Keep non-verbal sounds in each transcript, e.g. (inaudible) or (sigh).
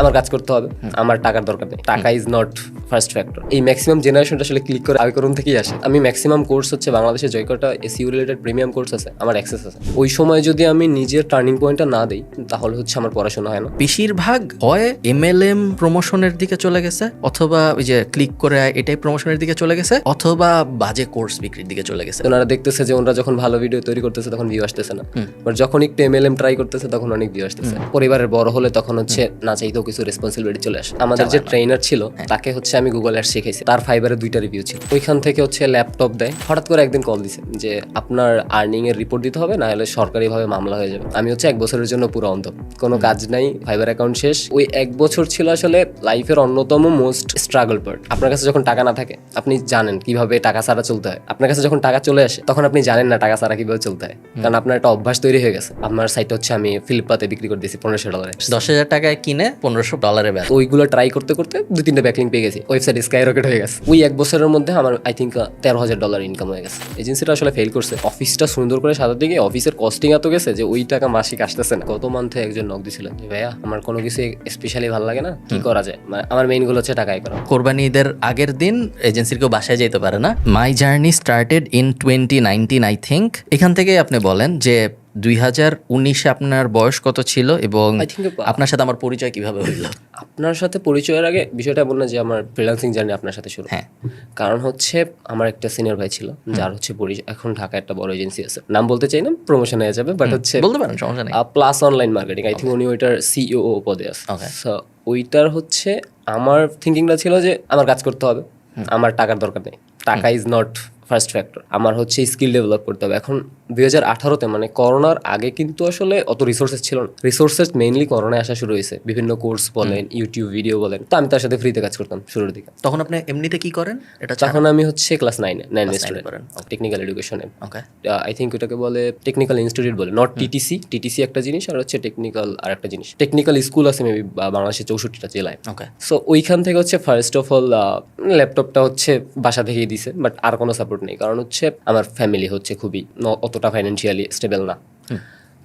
আমার কাজ করতে হবে। আমার টাকার দরকার নেই। টাকা ইজ নট ফার্স্ট ফ্যাক্টর এই ম্যাক্সিমাম জেনারেশনটা আসলে ক্লিক করে আবিকরণ থেকেই আসে। আমি ম্যাক্সিমাম কোর্স হচ্ছে বাংলাদেশে জয়কটা এসিউ রিলেটেড প্রিমিয়াম কোর্স আছে আমার অ্যাক্সেস আছে। ওই সময় যদি আমি নিজের টার্নিং পয়েন্টটা না দিই তাহলে হচ্ছে আমার পড়াশোনা হয় না। বেশিরভাগ হয় এমএলএম প্রমোশনের দিকে চলে গেছে অথবা ওই যে ক্লিক করে এটাই প্রমোশনের দিকে চলে গেছে অথবা বাজে কোর্স বিক্রির দিকে চলে গেছে। ওনারা দেখতেছে যে ওনারা যখন ভালো ভিডিও তৈরি করতেছে তখন ভিউ আসতেছে না। বাট যখন একটু এমএলএম ট্রাই করতেছে তখন অনেক ভিউ আসতেছে। পরিবারের বড় হলে তখন হচ্ছে না চাইতেও কিছু রেসপন্সিবিলিটি চলে আসে। আমাদের যে ট্রেনার ছিল তাকে হচ্ছে আমি গুগল অ্যাড শিখেছি তার ফাইবারে দুইটা রিভিউ ছিল। ওইখান থেকে হচ্ছে ল্যাপটপ দেয়। হঠাৎ করে একদিন কল দিছে যে আপনার আর্নিং এর রিপোর্ট দিতে হবে না হলে সরকারিভাবে মামলা হয়ে যাবে। আমি হচ্ছে এক বছরের জন্য পুরো অন্ধ। কোনো কাজ নাই ফাইবার অ্যাকাউন্ট শেষ। ওই এক বছর ছিল আসলে লাইফের অন্যতম মোস্ট স্ট্রাগল পার্ট আপনার কাছে যখন টাকা না থাকে আপনি জানেন কীভাবে টাকা ছাড়া চলতে হয়। আপনার কাছে যখন টাকা চলে আসে তখন আপনি জানেন না টাকা ছাড়া কীভাবে চলতে হয়। কারণ আপনার একটা অভ্যাস তৈরি হয়ে গেছে। আমার সাইট হচ্ছে আমি ফ্লিপকার্টে বিক্রি করে দিয়েছি পনেরোশো ডলারে দশ হাজার টাকায় কিনে পনেরোশো ডলারে ব্যাস। ওইগুলো ট্রাই করতে করতে দুই তিনটে ব্যাকলিং পেয়ে গেছি। ওয়েবসাইট স্কাই রকেট হয়ে গেছে। ওই এক বছরের মধ্যে আমার আই থিঙ্ক তেরো হাজার ডলার ইনকাম হয়ে গেছে। এজেন্সিটা আসলে ফেল করছে। অফিসটা সুন্দর করে সাজাতে গিয়ে অফিসের কস্টিং এত গেছে যে ওই টাকা মাসিক আসতেছে না। গত মান্থে একজন নক দিছিলেন যে ভাইয়া আমার কোনো কিছু স্পেশালি ভালো লাগে না। কি করা যায়? মানে আমার মেইন গোল হচ্ছে টাকাই করা। কোরবানি ঈদের আগের দিন এজেন্সির কেউ বাসায় যেতে পারে না। My journey started in twenty nineteen I think এখান থেকে আপনি বলেন যে দুই হাজার উনিশে আপনার বয়স কত ছিল এবং আপনার সাথে আমার পরিচয় কীভাবে হইল? আপনার সাথে পরিচয়ের আগে বিষয়টা না যে আমার ফ্রিল্যান্সিং জার্নি আপনার সাথে শুরু। হ্যাঁ। কারণ হচ্ছে আমার একটা সিনিয়র ভাই ছিল যার হচ্ছে পরিচয় এখন ঢাকা একটা বড় এজেন্সি আছে। নাম বলতে চাই না প্রমোশন হয়ে যাবে বাট হচ্ছে বলতে পারেন সমস্যা নেই। Plus online marketing I think উনি ওইটার সিইও পদে আছে। ওইটার হচ্ছে আমার থিঙ্কিংটা ছিল যে আমার কাজ করতে হবে আমার টাকার দরকার নেই। টাকা ইজ নট ফার্স্ট ফ্যাক্টর আমার হচ্ছে স্কিল ডেভেলপ করতে হবে। এখন দুই হাজার আঠারোতে মানে করোনার আগে কিন্তু আসলে অত রিসোর্সেস ছিল না। রিসোর্সেস মেইনলি করোনায় আসা শুরু হয়েছে। বিভিন্ন কোর্স বলেন ইউটিউব ভিডিও বলেন। তো আমি তার সাথে ফ্রিতে কাজ করতাম শুরুর দিকে। তখন আপনি এমনিতে কি করেন? এটা তখন আমি হচ্ছে ক্লাস নাইনে নাইন স্টুডেন্ট করেন। টেকনিক্যাল এডুকেশনে ওকে আই থিঙ্ক ওটাকে বলে টেকনিক্যাল ইনস্টিটিউট বলে নট টিটিসি টিটিসি একটা জিনিস আর হচ্ছে টেকনিক্যাল আর একটা জিনিস। টেকনিক্যাল স্কুল আছে মেবি বাংলাদেশের চৌষট্টিটা জেলায়। ওকে সো ওইখান থেকে হচ্ছে ফার্স্ট অফ অল ল্যাপটপটা হচ্ছে বাসা থেকেই দিছে বাট আর কোনো সাপোর্ট নেই। কারণ হচ্ছে আমার ফ্যামিলি হচ্ছে খুবই ন- অতটা ফাইন্যান্সিয়ালি স্টেবল না।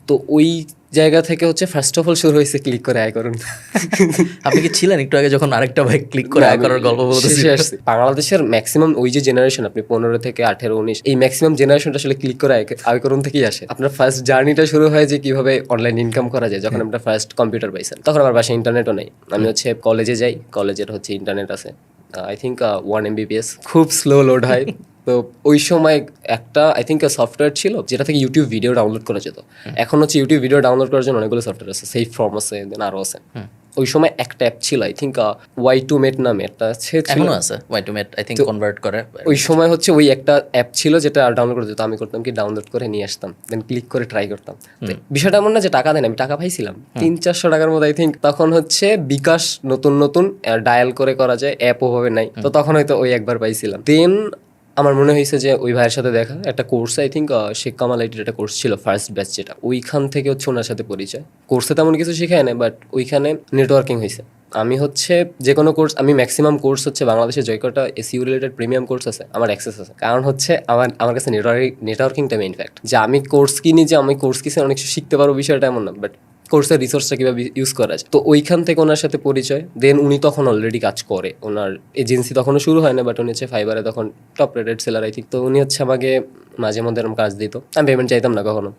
তো ওই জায়গা থেকে হচ্ছে ফার্স্ট অফ অল শুরু হয়েছে ক্লিক করে আয় করুন। (laughs) আপনি কি ছিলেন একটু আগে যখন আরেকটা ভাই ক্লিক করে আয় করার গল্প বলতেছি বাংলাদেশের ম্যাক্সিমাম ওই যে জেনারেশন আপনি পনেরো থেকে আঠেরো উনিশ এই ম্যাক্সিমাম জেনারেশনটা আসলে ক্লিক করে আয়- করুন থেকেই আসে। আপনার ফার্স্ট জার্নিটা শুরু হয় যে কীভাবে অনলাইন ইনকাম করা যায় যখন আপনার ফার্স্ট কম্পিউটার পাইছেন। তখন আমার বাসায় ইন্টারনেটও নেই। আমি হচ্ছে কলেজে যাই কলেজের হচ্ছে ইন্টারনেট আছে। আই থিঙ্ক ওয়ান এমবিপিএস খুব স্লো লোড হয়। (laughs) তো ওই সময় একটা আই থিঙ্ক সফটওয়্যার ছিল যেটা থেকে ইউটিউব ভিডিও ডাউনলোড করা যেত। এখন হচ্ছে ইউটিউব ভিডিও ডাউনলোড করার জন্য অনেকগুলো সফটওয়্যার আছে সেফ ফর্ম আছে দেন আরও আছে। ওই সময় একটা অ্যাপ ছিল I think Y two mate নামে একটা এখনও আছে Y two mate I think convert করে। ওই সময় হচ্ছে ওই একটা অ্যাপ ছিল যেটা ডাউনলোড করে দিত আমি করতাম কি ডাউনলোড করে নিয়ে আসতাম দেন ক্লিক করে ট্রাই করতাম। বিষয়টা এমন না যে টাকা দেন আমি টাকা পাইছিলাম। তিন চারশো টাকার মতো আই থিঙ্ক তখন হচ্ছে বিকাশ নতুন নতুন ডায়াল করে করা যায় অ্যাপ ওভাবে নাই। তো তখন হয়তো ওই একবার পাইছিলাম। দেন আমার মনে হয়েছে যে ওই ভাইয়ের সাথে দেখা, একটা course I think Sheikh Kamal আইটির একটা কোর্স ছিল ফার্স্ট ব্যাচ যেটা। ওইখান থেকে হচ্ছে ওনার সাথে পরিচয়। কোর্সে তেমন কিছু শেখায় না বাট ওইখানে নেটওয়ার্কিং হয়েছে। আমি হচ্ছে যে কোনো কোর্স আমি ম্যাক্সিমাম কোর্স হচ্ছে বাংলাদেশে জয় কটা এসিউ রিলেটেড প্রিমিয়াম কোর্স আছে, আমার অ্যাক্সেস আছে। কারণ হচ্ছে আমার আমার কাছে নেটওয়ার্কিং নেটওয়ার্কিংটা মেইন ফ্যাক্ট যে আমি কোর্স কিনি, যে আমি কোর্স কিসে অনেক কিছু শিখতে পারব বিষয়টা এমন না বাট কোর্সের রিসোর্সটা কীভাবে ইউজ করা যায়? তো ওইখান থেকে ওনার সাথে পরিচয় দেন উনি তখন অলরেডি কাজ করে। ওনার এজেন্সি তখনও শুরু হয় না বাট উনি হচ্ছে ফাইবারে তখন top rated seller I think তো উনি হচ্ছে আমাকে মাঝে মধ্যে এরকম কাজ দিত। আমি পেমেন্ট চাইতাম না কখনো।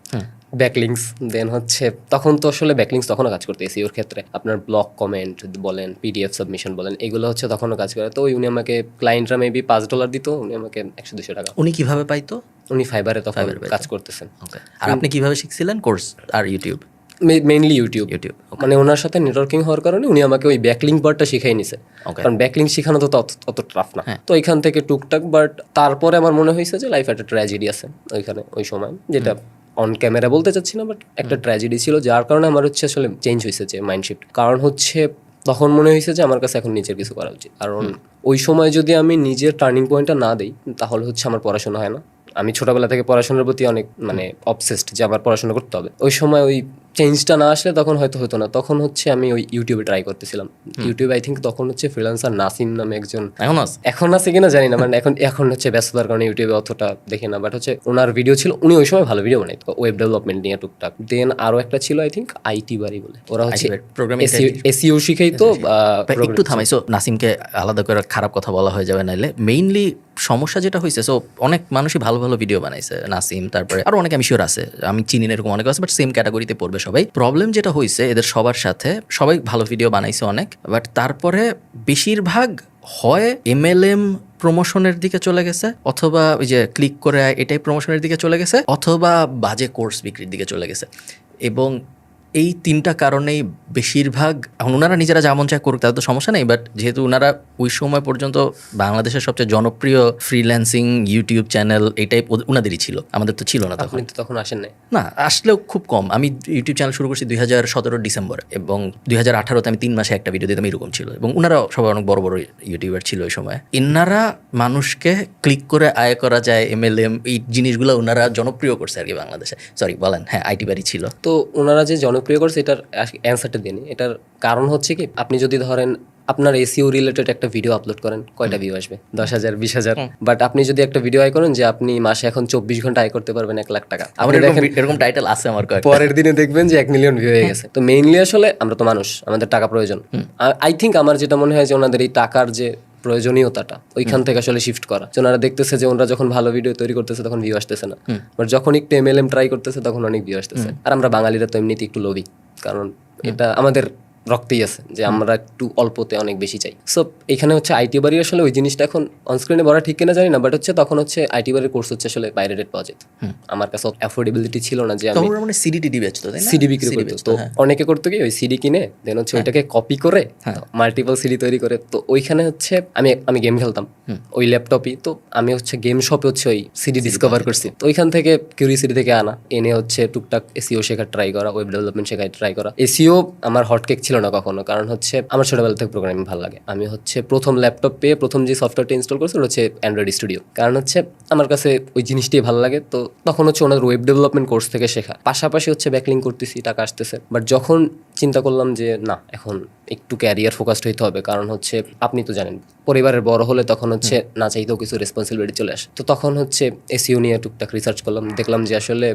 ব্যাকলিংস দেন হচ্ছে তখন তো আসলে ব্যাকলিংস তখনও কাজ করতে এসি ওর ক্ষেত্রে। আপনার ব্লক কমেন্ট বলেন পিডিএফ সাবমিশন বলেন এগুলো হচ্ছে তখনও কাজ করে। তো উনি আমাকে ক্লায়েন্টরা মেবি পাঁচ ডলার দিত উনি আমাকে একশো দুশো টাকা। উনি কীভাবে পাইতো? উনি ফাইবারে তখন Fiverr পাইতো। কাজ করতেছেন। আর আপনি কীভাবে শিখছিলেন কোর্স আর ইউটিউব মেইনলি ইউটিউব ইউটিউব মানে ওনার সাথে নেটওয়ার্কিং হওয়ার কারণে উনি আমাকে ওই ব্যাকলিং পার্টটা শিখাই নিছে. কারণ ব্যাকলিং শেখানো তো তত অত টাফ না। হ্যাঁ। তো এখান থেকে টুকটাক বাট তারপরে আমার মনে হয়েছে যে লাইফ একটা ট্র্যাজেডি আছে ওইখানে ওই সময়। যেটা অন ক্যামেরা বলতে চাচ্ছি না বাট একটা ট্র্যাজেডি ছিল যার কারণে আমার হচ্ছে আসলে চেঞ্জ হয়েছে যে মাইন্ডশিফট কারণ হচ্ছে তখন মনে হয়েছে যে আমার কাছে এখন নিজের কিছু করা উচিত। কারণ ওই সময় যদি আমি নিজের টার্নিং পয়েন্টটা না দিই তাহলে হচ্ছে আমার পড়াশোনা হয় না। আমি ছোটবেলা থেকে পড়াশোনার প্রতি অনেক মানে অবসেসড যে আমার পড়াশোনা করতে হবে। ওই সময় ওই চেঞ্জটা না আসলে তখন হয়তো হতো না। তখন হচ্ছে আমি ওই ইউটিউবে ট্রাই করতেছিলাম। ইউটিউবে আই থিঙ্ক তখন হচ্ছে ফ্রিলান্সার নাসিম নামে একজন। এখন আছে? এখন আছে কিনা জানি না মানে এখন এখন হচ্ছে ব্যস্ততার কারণে ইউটিউবে অতটা দেখি না। বাট হচ্ছে ওনার ভিডিও ছিল উনি ওই সময় ভালো ভিডিও বানাইতো ওয়েব ডেভেলপমেন্ট নিয়ে টুকটাক। দেন আরও একটা ছিল আই থিঙ্ক আইটি বাড়ি বলে। ওরা হচ্ছে এসিও শিখাই তো একটু থামাইছো নাসিমকে আলাদা করে খারাপ কথা বলা হয়ে যাবে নাইলে। মেইনলি সমস্যা যেটা হয়েছে সো অনেক মানুষই ভালো ভালো ভিডিও বানাইছে নাসিম তারপরে আরও অনেক আমি শিওর আছে। আমি চিনি না এরকম অনেক আছে বাট সেম ক্যাটাগরিতে পড়বে সবাই। প্রবলেম যেটা হয়েছে এদের সবার সাথে, সবাই ভালো ভিডিও বানাইছে অনেক বাট তারপরে বেশিরভাগ হয় এমএলএম প্রমোশনের দিকে চলে গেছে, অথবা ওই যে ক্লিক করে এটাই প্রমোশনের দিকে চলে গেছে, অথবা বাজে কোর্স বিক্রির দিকে চলে গেছে। এবং এই তিনটা কারণেই বেশিরভাগ এখন ওনারা নিজেরা যেমন চায় করুক তাদের তো সমস্যা নেই বাট যেহেতু ওনারা ওই সময় পর্যন্ত বাংলাদেশের সবচেয়ে জনপ্রিয় ফ্রিল্যান্সিং ইউটিউব চ্যানেল এটাই ওনাদেরই ছিল আমাদের তো ছিল না তখন। আপনি তো তখন আসেন নাই। না আসলেও খুব কম। আমি ইউটিউব চ্যানেল শুরু করছি দুই হাজার সতেরো ডিসেম্বরে এবং দুই হাজার আঠারোতে আমি তিন মাসে একটা ভিডিও দিতাম এরকম ছিল এবং ওনারাও সবাই অনেক বড় বড় ইউটিউবার ছিল ওই সময়। এনারা মানুষকে ক্লিক করে আয় করা যায় এমএলএম এই জিনিসগুলো ওনারা জনপ্রিয় করছে আর কি বাংলাদেশে। সরি বলেন হ্যাঁ আইটি বাড়ি ছিল। তো ওনারা যে জনপ্রিয় করছে এটার অ্যান্সারটা দিন এটার কারণ হচ্ছে কি আপনি যদি ধরেন আপনার এসিও রিলেটেড একটা ভিডিও আপলোড করেন কয়টা ভিউ আসবে? দশ হাজার বিশ হাজার। বাট আপনি যদি একটা ভিডিও আয় করেন যে আপনি মাসে এখন চব্বিশ ঘণ্টা আয় করতে পারবেন এক লাখ টাকা। আপনি দেখেন এরকম টাইটেল আছে আমার পরের দিনে দেখবেন যে এক মিলিয়ন ভিউ হয়ে গেছে। তো মেইনলি আসলে আমরা তো মানুষ আমাদের টাকা প্রয়োজন। আই থিঙ্ক আমার যেটা মনে হয় যে ওনাদের এই টাকার যে প্রয়োজনীয়তাটা ওইখান থেকে আসলে শিফট করা। ওনারা দেখতেছে যে ওনারা যখন ভালো ভিডিও তৈরি করতেছে তখন ভিউ আসতেছে না। বাট যখন একটু এম এল এম ট্রাই করতেছে তখন অনেক ভিউ আসতেছে। আর আমরা বাঙালিরা তো এমনিতে একটু লোভী। কারণ এটা আমাদের রক্তেই আছে যে আমরা একটু অল্পতে অনেক বেশি চাই। সো এখানে হচ্ছে আইটি বাড়ি আসলে ওই জিনিসটা এখন অনস্ক্রিনে বলা ঠিক কিনা জানি না বাট হচ্ছে তখন হচ্ছে আইটি বাড়ির কোর্স হচ্ছে আসলে বাইরে রেট পাওয়া যেত আমার কাছে অ্যাফোর্ডেবিলিটি ছিল না যে আমি মানে সিডি টিডি বেচতো সিডি বিক্রি করতো। তো অনেকে করতো কি ওই সিডি কিনে দেন হচ্ছে ওইটাকে কপি করে মাল্টিপল সিডি তৈরি করে। তো ওইখানে হচ্ছে আমি আমি গেম খেলতাম ওই ল্যাপটপই তো আমি হচ্ছে গেম শপে হচ্ছে ওই সিডি ডিসকভার করছি। তো ওইখান থেকে কিউরি কিউরিসিটি থেকে আনা এনে হচ্ছে টুকটাক এসিও শেখার ট্রাই করা ওয়েব ডেভেলপমেন্ট শেখার ট্রাই করা। এসিও আমার হটকেক ছিল না কখনো। কারণ হচ্ছে আমার ছোটবেলা থেকে প্রোগ্রামিং ভালো লাগে। আমি হচ্ছে প্রথম ল্যাপটপ পেয়ে প্রথম যে সফটওয়্যারটা ইনস্টল করছি ওটা হচ্ছে অ্যান্ড্রয়েড স্টুডিও কারণ হচ্ছে আমার কাছে ওই জিনিসটাই ভালো লাগে। তো তখন হচ্ছে ওনার ওয়েব ডেভেলপমেন্ট কোর্স থেকে শেখা। পাশাপাশি হচ্ছে ব্যাকলিং করতেছি টাকা আসতেছে। বাট যখন চিন্তা করলাম যে না এখন একটু ক্যারিয়ার ফোকাসড হইতে হবে। কারণ হচ্ছে আপনি তো জানেন পরিবারের বড় হলে তখন হচ্ছে না চাইতেও কিছু রেসপন্সিবিলিটি চলে আসে। তো তখন হচ্ছে এসিও নিয়ে টুকটাক রিসার্চ করলাম। দেখলাম যে আসলে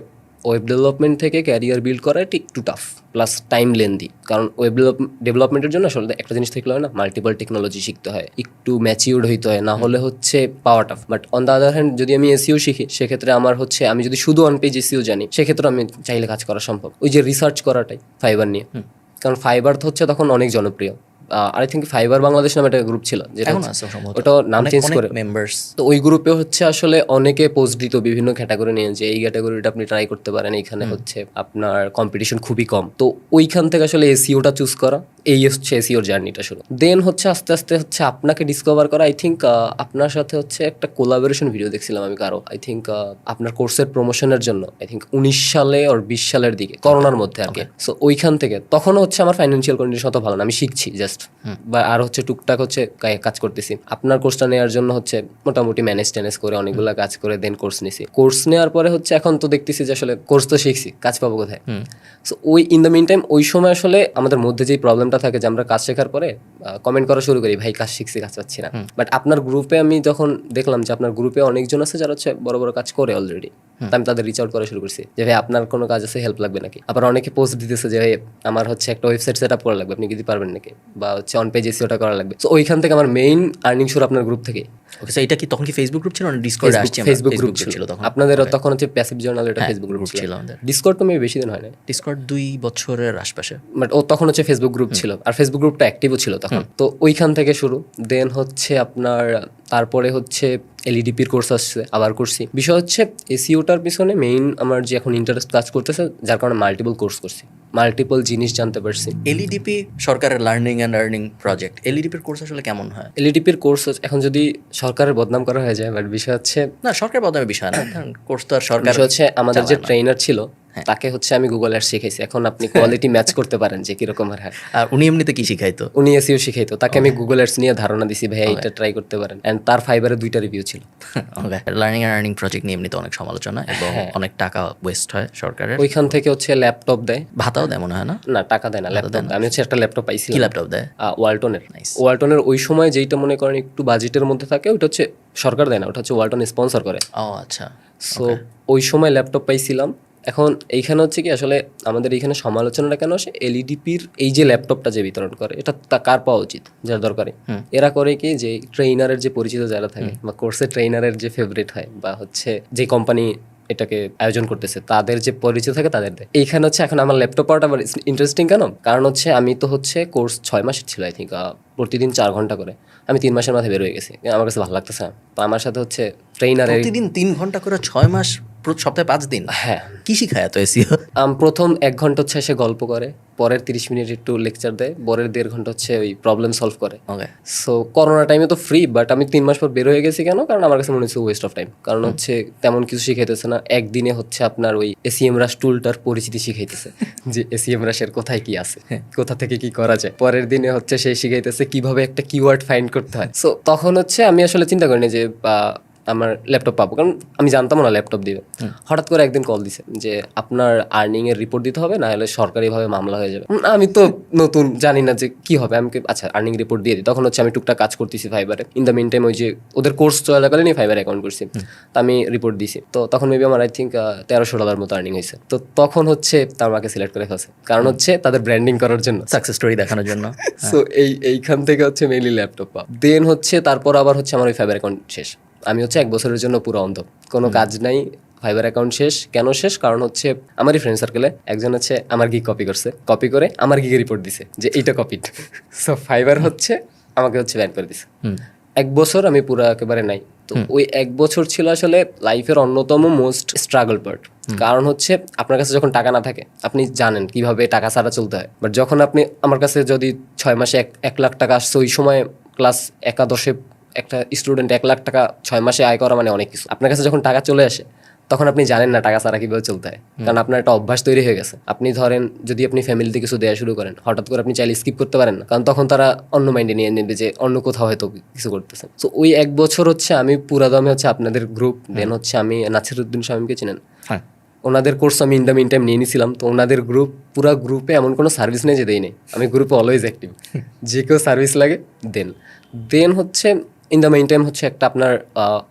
ওয়েব ডেভেলপমেন্ট থেকে ক্যারিয়ার বিল্ড করা এটা একটু টাফ প্লাস টাইম লেন্দি কারণ ওয়েব ডেভেলপমেন্টের জন্য আসলে একটা জিনিস থাকলে হয় না মাল্টিপল টেকনোলজি শিখতে হয় একটু ম্যাচিউর্ড হইতে হয় না হলে হচ্ছে পাওয়া tough but on the other hand যদি আমি এসিও শিখি সেক্ষেত্রে আমার হচ্ছে আমি যদি শুধু অন পেজ এসিও জানি সেক্ষেত্রে আমি চাইলে কাজ করা সম্ভব। ওই যে রিসার্চ করাটাই ফাইবার নিয়ে। কারণ ফাইবার তো হচ্ছে তখন অনেক জনপ্রিয়। আই থিঙ্ক ফাইবার বাংলাদেশ নামে একটা গ্রুপ ছিল যেটা ওটা নাম চেঞ্জ করে মেম্বার্স তো ওই গ্রুপে হচ্ছে আসলে অনেকে পোস্ট দিত বিভিন্ন ক্যাটাগরি নিয়ে যে এই ক্যাটাগরিটা আপনি ট্রাই করতে পারেন এখানে হচ্ছে আপনার কম্পিটিশন খুবই কম। তো ওইখান থেকে আসলে এসিওটা চুজ করা এই হচ্ছে এসিওর জার্নিটা শুরু। দেন হচ্ছে আস্তে আস্তে হচ্ছে আপনাকে ডিসকভার করা আই থিঙ্ক আপনার সাথে হচ্ছে একটা কোলাবোরেশন ভিডিও দেখছিলাম আমি কারও। আই থিঙ্ক আপনার কোর্সের প্রমোশনের জন্য আই থিঙ্ক উনিশ সালে আর বিশ সালের দিকে করোনার মধ্যে আর কি। সো ওইখান থেকে তখন হচ্ছে আমার ফাইন্যান্সিয়াল কন্ডিশন অত ভালো না আমি শিখছি জাস্ট বা আর হচ্ছে টুকটাক হচ্ছে কাজ করতেছি। আপনার কোর্সটা নেওয়ার জন্য হচ্ছে মোটামুটি ম্যানেজ ট্যানেজ করে অনেকগুলো কাজ করে দেন কোর্স নিছি। কোর্স নেওয়ার পরে হচ্ছে এখন তো দেখতেছি যে আসলে কোর্স তো শিখছি কাজ পাবো কোথায়? সো ওই ইন দ্য মিন টাইম ওই সময় আসলে আমাদের মধ্যে যেই প্রবলেমটা থাকে যে আমরা কাজ শেখার পরে কমেন্ট করা শুরু করি ভাই কাজ শিখছি কাজ পাচ্ছি না। বাট আপনার গ্রুপে আমি যখন দেখলাম যে আপনার গ্রুপে অনেকজন আছে যারা হচ্ছে বড় বড় কাজ করে অলরেডি আমি তাদের রিচ আউট করা শুরু করছি যে ভাই আপনার কোনো কাজ আছে? হেল্প লাগবে নাকি? আবার অনেকে পোস্ট দিতেছে যে ভাই আমার হচ্ছে একটা ওয়েবসাইট সেট আপ করা লাগবে আপনি কি দিতে পারবেন নাকি? বা হচ্ছে অন পেজ এসিওটা করা লাগবে। তো ওইখান থেকে আমার মেইন আর্নিং শুরু আপনার গ্রুপ থেকে ওকে সো এটা কি তখন কি ফেসবুক গ্রুপ ছিল না ডিসকর্ডে আসছি? ফেসবুক গ্রুপ ছিল। তখন। আপনাদের তখন হচ্ছে প্যাসিভ জার্নাল এটা হ্যাঁ, ফেসবুক গ্রুপ ছিল ছিল। আমাদের। ডিসকর্ড তো মেবি বেশি দিন হয় না ডিসকর্ড দুই বছরের আশপাশে। বাট ও তখন হচ্ছে ফেসবুক গ্রুপ ছিল। আর ফেসবুক গ্রুপটা অ্যাক্টিভও ছিল তখন। তো ওইখান থেকে শুরু। দেন হচ্ছে আপনার তারপরে হচ্ছে এলইডিপির কোর্স আসছে আবার করছি। বিষয় হচ্ছে এসিওটার পিছনে মেইন আমার যে এখন ইন্টারেস্ট কাজ করতেছে যার কারণে মাল্টিপল কোর্স করছি। মাল্টিপল জিনিস জানতে পারছি। এলইডিপি সরকারের লার্নিং অ্যান্ড আর্নিং প্রজেক্ট এলইডিপির কোর্স আসলে কেমন হয়? এলইডিপির কোর্স এখন যদি সরকারের বদনাম করা হয়ে যায় বাট বিষয় হচ্ছে না সরকারের বদনামের বিষয় না কারণ কোর্স তো আর সরকার হচ্ছে আমাদের যে ট্রেনার ছিল তাকে হচ্ছে আমি গুগল অ্যাড শিখাইছি। এখন আপনি কোয়ালিটি ম্যাচ করতে পারেন যে কীরকম আর হ্যাঁ। আর উনি এমনিতে কি শিখাইতো? উনি এসিও শিখাইতো। তাকে আমি গুগল অ্যাডস নিয়ে ধারণা দিছি ভাইয়া এটা ট্রাই করতে পারেন। এন্ড তার ফাইবারে দুইটা রিভিউ ছিল। লার্নিং অ্যান্ড আর্নিং প্রজেক্ট নিয়ে এমনিতে অনেক সমালোচনা এবং হ্যাঁ। অনেক টাকা ওয়েস্ট হয় সরকারের। ওইখান থেকে হচ্ছে ল্যাপটপ দেয়। ভাতাও দেয় মনে হয় না? না টাকা দেয় না ল্যাপটপ আমি হচ্ছে একটা ল্যাপটপ পাইছি কি ল্যাপটপ দেয়? ওয়ালটনের. ওয়ালটনের ওই সময় যেইটা মনে করেন একটু বাজেটের মধ্যে থাকে ওটা হচ্ছে সরকার দেয় না ওটা হচ্ছে ওয়ালটন স্পন্সর করে। ও আচ্ছা। সো ওই সময় ল্যাপটপ পাইছিলাম। এখন এইখানে হচ্ছে কি আসলে আমাদের এইখানে সমালোচনাটা কেন আসে? এলইডিপির এই যে ল্যাপটপটা যে বিতরণ করে এটা তা কার পাওয়া উচিত? যার দরকারে এরা করে কি যে ট্রেইনারের যে পরিচিত যারা থাকে বা কোর্সের ট্রেইনারের যে ফেভারিট হয় বা হচ্ছে যে কোম্পানি এটাকে আয়োজন করতেছে তাদের যে পরিচয় থাকে তাদের দেয়। এইখানে হচ্ছে এখন আমার ল্যাপটপ পাওয়াটা আবার ইন্টারেস্টিং কেন? কারণ হচ্ছে আমি তো হচ্ছে কোর্স ছয় মাসের ছিল আই থিঙ্ক প্রতিদিন চার ঘণ্টা করে। আমি তিন মাসের মাথায় বের হয়ে গেছি। আমার কাছে ভালো লাগতেছে না। তো আমার সাথে হচ্ছে ট্রেইনারের প্রতিদিন তিন ঘণ্টা করে ছয় মাস সপ্তাহে পাঁচ দিন? হ্যাঁ। কি শিখায় এত এসিও আম, প্রথম এক ঘণ্টা হচ্ছে এসে গল্প করে পরের তিরিশ মিনিট একটু লেকচার দেয় পরের দেড় ঘণ্টা হচ্ছে ওই প্রবলেম সলভ করে। ওকে সো করোনা টাইমে তো ফ্রি বাট আমি তিন মাস পর বের হয়ে গেছি কেন? কারণ আমার কাছে মনে হচ্ছে ওয়েস্ট অফ টাইম কারণ হচ্ছে তেমন কিছু শিখাইতেছে না। একদিনে হচ্ছে আপনার ওই এসিএম রাশ টুলটার পরিচিতি শিখাইতেছে (laughs) যে এসিএম রাশের কোথায় কি আছে কোথা থেকে কি করা যায়। পরের দিনে হচ্ছে সে শিখাইতেছে কীভাবে একটা কিওয়ার্ড ফাইন্ড করতে হয়। সো তখন হচ্ছে আমি আসলে চিন্তা করিনি যে আমার ল্যাপটপ পাবো। কারণ আমি জানতাম না ল্যাপটপ দিবে। হঠাৎ করে একদিন কল দিছে যে আপনার আর্নিং এর রিপোর্ট দিতে হবে না হলে সরকারিভাবে মামলা হয়ে যাবে। আমি তো নতুন জানি না যে কি হবে। আমি আচ্ছা আর্নিং রিপোর্ট দিয়ে দিই। তখন হচ্ছে আমি টুকটাক কাজ করতেছি ফাইবারে ইন দ্য মিন টাইম ওই যে ওদের কোর্স চলাকালীনই ফাইবার অ্যাকাউন্ট করছি। তো আমি রিপোর্ট দিছি। তো তখন মেবি আমার আই থিঙ্ক তেরোশো ডলার মতো আর্নিং হয়েছে। তো তখন হচ্ছে তার আমাকে সিলেক্ট করে ফেলছে। কারণ হচ্ছে তাদের ব্র্যান্ডিং করার জন্য। সাকসেস স্টোরি দেখানোর জন্য। (laughs) সো এই এইখান থেকে হচ্ছে মেইনলি ল্যাপটপ পাওয়া দেন হচ্ছে তারপর আবার হচ্ছে আমার ওই ফাইবার অ্যাকাউন্ট শেষ। আমি হচ্ছে এক বছরের জন্য পুরো অন্ধ। কোনো কাজ নাই ফাইবার অ্যাকাউন্ট শেষ কেন শেষ? কারণ হচ্ছে আমারই ফ্রেন্ড সার্কেলে একজন হচ্ছে আমার গিগ কপি করছে। কপি করে আমার গিগে রিপোর্ট দিছে যে এইটা কপিড সো ফাইবার হচ্ছে আমাকে হচ্ছে ব্যান করে দিছে। এক বছর আমি পুরো একেবারে নাই। তো ওই এক বছর ছিল আসলে লাইফের অন্যতম মোস্ট স্ট্রাগল পার্ট কারণ হচ্ছে আপনার কাছে যখন টাকা না থাকে আপনি জানেন কীভাবে টাকা ছাড়া চলতে হয়। বাট যখন আপনি আমার কাছে যদি ছয় মাসে এক এক লাখ টাকা আসছে ওই সময় ক্লাস একাদশে একটা স্টুডেন্ট এক লাখ টাকা ছয় মাসে আয় করা মানে অনেক কিছু। আপনার কাছে যখন টাকা চলে আসে তখন আপনি জানেন না টাকা ছাড়া কীভাবে চলতে হয়। কারণ আপনার একটা অভ্যাস তৈরি হয়ে গেছে। আপনি ধরেন যদি আপনি ফ্যামিলিতে কিছু দেওয়া শুরু করেন হঠাৎ করে আপনি চাইলে স্কিপ করতে পারেন না। কারণ তখন তারা অন্য মাইন্ডে নিয়ে নেবে যে অন্য কোথাও হয়তো কিছু করতেছেন তো ওই এক বছর হচ্ছে আমি পুরা দমে হচ্ছে আপনাদের গ্রুপ দেন হচ্ছে আমি নাসিরুদ্দিন শামীমকে চিনেন। হ্যাঁ। ওনাদের কোর্স আমি ইন দ্য মিন টাইম নিয়ে নিয়েছিলাম তো ওনাদের গ্রুপ পুরো গ্রুপে এমন কোনো সার্ভিস নেই যে দেই নেই আমি গ্রুপে অলওয়েজ অ্যাক্টিভ যে কেউ সার্ভিস লাগে দেন। দেন হচ্ছে ইন দ্য মেইন টাইম হচ্ছে একটা আপনার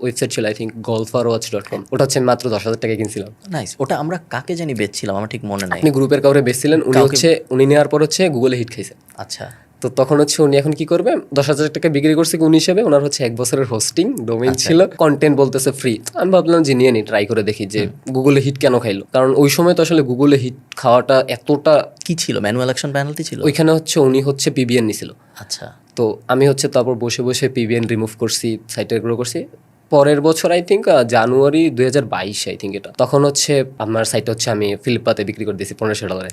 ওয়েবসাইট ছিল I think golfer watch dot com ওটা হচ্ছে মাত্র দশ হাজার টাকা কিনছিলাম। নাইস ওটা আমরা কাকে জানি বেচছিলাম? আমার ঠিক মনে নাই। আপনি গ্রুপের কাউরে বেচছিলেন উনি হচ্ছে উনি নেওয়ার পর হচ্ছে গুগলে হিট খাইছে। আচ্ছা। তো তখন হচ্ছে উনি এখন কি করবে? দশ হাজার টাকা বিক্রি করছে কি উনি হিসেবে ওনার হচ্ছে এক বছরের হোস্টিং ডোমেইন ছিল কন্টেন্ট বলতেছে ফ্রি আমি ভাবলাম যে নিয়ে নি ট্রাই করে দেখি যে গুগলে হিট কেন খাইলো? কারণ ওই সময় তো আসলে গুগলে হিট খাওয়াটা এতটা কি ছিল? ম্যানুয়াল অ্যাকশন পেনাল্টি ছিল? ওইখানে হচ্ছে উনি হচ্ছে পিবিএন নিছিল। আচ্ছা। তো আমি হচ্ছে তারপর বসে বসে পিবিএন রিমুভ করছি সাইটের গ্রো করছি। পরের বছর আই থিঙ্ক জানুয়ারি দুই হাজার বাইশ আই থিঙ্ক এটা। তখন হচ্ছে আমার সাইট হচ্ছে আমি ফ্লিপকার্টে বিক্রি করে দিয়েছি পনেরোশো ডলারে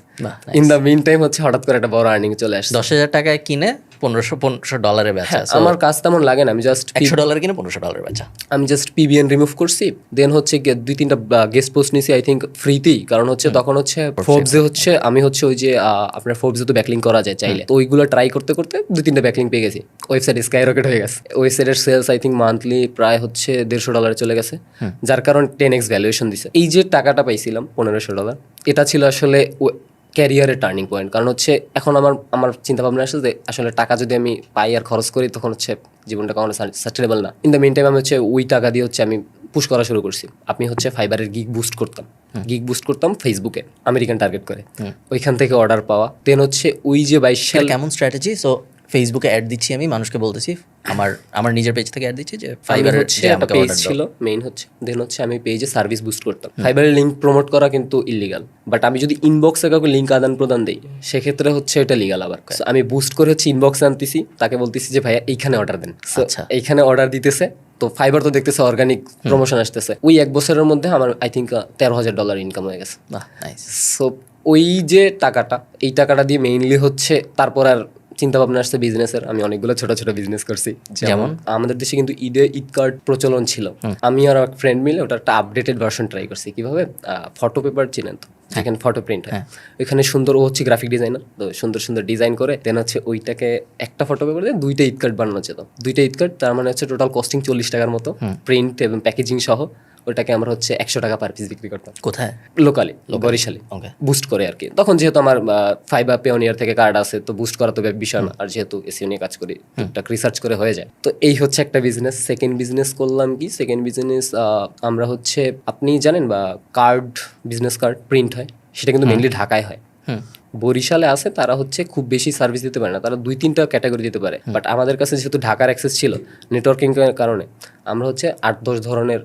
ইন দ্য মিন টাইম হচ্ছে হঠাৎ করে একটা বড় আর্নিং চলে আসে দশ হাজার টাকায় কিনে পনেরোশো পনেরোশো ডলারে বেচা। হ্যাঁ, আমার কাজ তেমন লাগে না আমি জাস্ট একশো ডলার কিনে পনেরোশো ডলারে বেচা। আমি জাস্ট পিবিএন রিমুভ করছি দেন হচ্ছে দুই তিনটা গেস্ট পোস্ট নিয়েছি আই থিঙ্ক ফ্রিতেই কারণ হচ্ছে তখন হচ্ছে ফোর্বসে হচ্ছে আমি হচ্ছে ওই যে আপনার ফোর্বসে তো ব্যাকলিং করা যায় চাইলে। তো ওইগুলো ট্রাই করতে করতে দুই তিনটা ব্যাকলিং পেয়ে গেছি। ওয়েবসাইট স্কাই রকেট হয়ে গেছে। ওয়েবসাইটের সেলস আই থিঙ্ক মান্থলি প্রায় হচ্ছে দেড়শো ডলারে চলে গেছে। যার কারণ টেন এক্স ভ্যালুয়েশন দিছে। এই যে টাকাটা পাইছিলাম পনেরোশো ডলার এটা ছিল আসলে ক্যারিয়ারের টার্নিং পয়েন্ট কারণ হচ্ছে এখন আমার আমার চিন্তা ভাবনা আসলে আসলে টাকা যদি আমি পাই আর খরচ করি তখন হচ্ছে জীবনটা কখনো সাস্টেনেবল না। ইন দ্য মেন টাইম আমি হচ্ছে ওই টাকা দিয়ে হচ্ছে আমি পুশ করা শুরু করছি। আপনি হচ্ছে ফাইবারের গিগ বুস্ট করতাম। গিগ বুস্ট করতাম ফেসবুকে আমেরিকান টার্গেট করে। ওইখান থেকে অর্ডার পাওয়া। দেন হচ্ছে ওই যে বাইশ সাল কেমন স্ট্র্যাটেজি সো ফেসবুকে অ্যাড দিচ্ছি আমি মানুষকে বলতেছি আমার আমার নিজের পেজ থেকে অ্যাড দিচ্ছি যে ফাইবার হচ্ছে একটা পেজ ছিল মেইন হচ্ছে দেন হচ্ছে আমি পেজে সার্ভিস বুস্ট করতাম। ফাইবারের লিঙ্ক প্রমোট করা কিন্তু ইলিগাল বাট আমি যদি ইনবক্সে কাউকে লিঙ্ক আদান প্রদান দিই সেক্ষেত্রে হচ্ছে এটা লিগাল আবার আমি বুস্ট করে হচ্ছে ইনবক্সে আনতেছি তাকে বলতেছি যে ভাইয়া এইখানে অর্ডার দেন। আচ্ছা। এইখানে অর্ডার দিতেছে তো ফাইবার তো দেখতেছে অর্গানিক প্রমোশন আসতেছে। ওই এক বছরের মধ্যে আমার আই থিঙ্ক তেরো হাজার ডলার ইনকাম হয়ে গেছে। সো ওই যে টাকাটা এই টাকাটা দিয়ে মেইনলি হচ্ছে তারপর আর চিন্তা ভাবনা আসছে বিজনেসের আমি অনেকগুলো ছোট ছোট বিজনেস করছি। যেমন? আমাদের দেশে কিন্তু ঈদে ঈদ কার্ড প্রচলন ছিল। আমি আর এক ফ্রেন্ড মিলে ওটা একটা আপডেটেড ভার্সন ট্রাই করছি। কীভাবে? ফটো পেপার চিনেন তো? যেখানে ফটো প্রিন্ট হয়। ওইখানে সুন্দর ও হচ্ছে গ্রাফিক ডিজাইনার তো সুন্দর সুন্দর ডিজাইন করে দেন হচ্ছে ওইটাকে একটা ফটো পেপার দিয়ে দুইটা ঈদ কার্ড বানানো যেত। দুইটা ঈদ কার্ড তার মানে হচ্ছে টোটাল কস্টিং চল্লিশ টাকার মতো। প্রিন্ট এবং প্যাকেজিং সহ। ওটাকে আমরা হচ্ছে একশো টাকা পার পিস বিক্রি করতাম। কোথায়? লোকালি বরিশালে। বুস্ট করে আর কি তখন যেহেতু আমার ফাইবার পেওনিয়ার থেকে কার্ড আছে তো বুস্ট করা তো বিষয় না। আর যেহেতু এসিও নিয়ে কাজ করি টুকটাক রিসার্চ করে হয়ে যায়। তো এই হচ্ছে একটা বিজনেস সেকেন্ড বিজনেস করলাম কি? সেকেন্ড বিজনেস আমরা হচ্ছে আপনি জানেন বা কার্ড বিজনেস কার্ড প্রিন্ট হয়? সেটা কিন্তু মেনলি ঢাকায় হয়। বরিশালে আছে তারা হচ্ছে খুব বেশি সার্ভিস দিতে পারে না। তারা দুই তিনটা ক্যাটাগরি দিতে পারে। বাট আমাদের কাছে যেহেতু ঢাকার অ্যাক্সেস ছিল নেটওয়ার্কিং এর কারণে আমরা হচ্ছে আট দশ ধরনের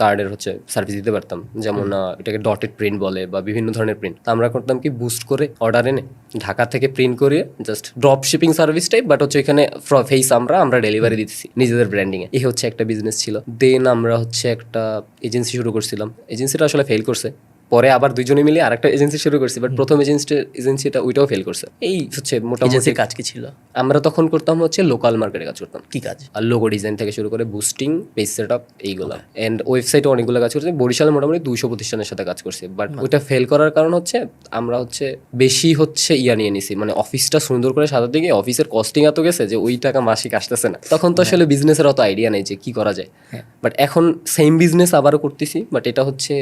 কার্ডের হচ্ছে সার্ভিস দিতে পারতাম। যেমন এটাকে ডটেড প্রিন্ট বলে বা বিভিন্ন ধরনের প্রিন্ট আমরা করতাম কি বুস্ট করে অর্ডার এনে ঢাকা থেকে প্রিন্ট করে just drop shipping service type but হচ্ছে এখানে ফেস আমরা আমরা ডেলিভারি দিতেছি নিজেদের ব্র্যান্ডিং এ এই হচ্ছে একটা বিজনেস ছিল। দেন আমরা হচ্ছে একটা এজেন্সি শুরু করছিলাম। এজেন্সিটা আসলে ফেল করছে। পরে আবার দুজনে মিলে আরেকটা এজেন্সি শুরু করছি বাট প্রথম এজেন্সি এজেন্সিটা ওইটাও ফেল করছে। এই হচ্ছে মোটামুটি কাজ কি ছিল? আমরা তখন করতাম হচ্ছে লোকাল মার্কেটে কাজ করতাম। কি কাজ? আর লোগো ডিজাইন থেকে শুরু করে বুস্টিং পেজ সেট আপ এইগুলো এন্ড ওয়েবসাইটে অনেকগুলো কাজ করছে। বরিশালে মোটামুটি দুইশো প্রতিষ্ঠানের সাথে কাজ করছে। বাট ওইটা ফেল করার কারণ হচ্ছে আমরা হচ্ছে বেশি হচ্ছে ইয়া নিয়ে নিছি। মানে অফিসটা সুন্দর করে সাজাতে গিয়ে অফিসের কস্টিং এত গেছে যে ওই টাকা মাসিক আসতেছে না। তখন তো আসলে বিজনেসের অত আইডিয়া নেই যে কি করা যায়। বাট এখন সেম বিজনেস আবারও করতেছি। বাট এটা হচ্ছে